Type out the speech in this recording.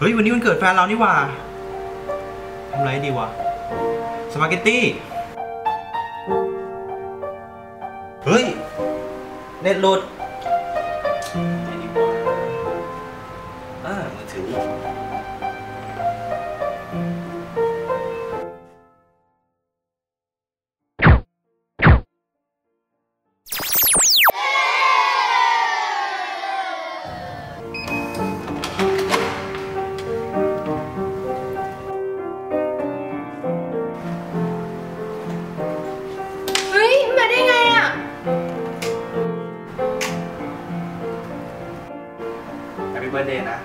ฮ้ยวันนี้วันเกิดแฟนเรานี่หว่าทำอะไรดีวะสปาเกตตี้ เฮ้ย เน็ตหลุดไม่ดีกว่าอ่ามือถือ Happy birthday นะ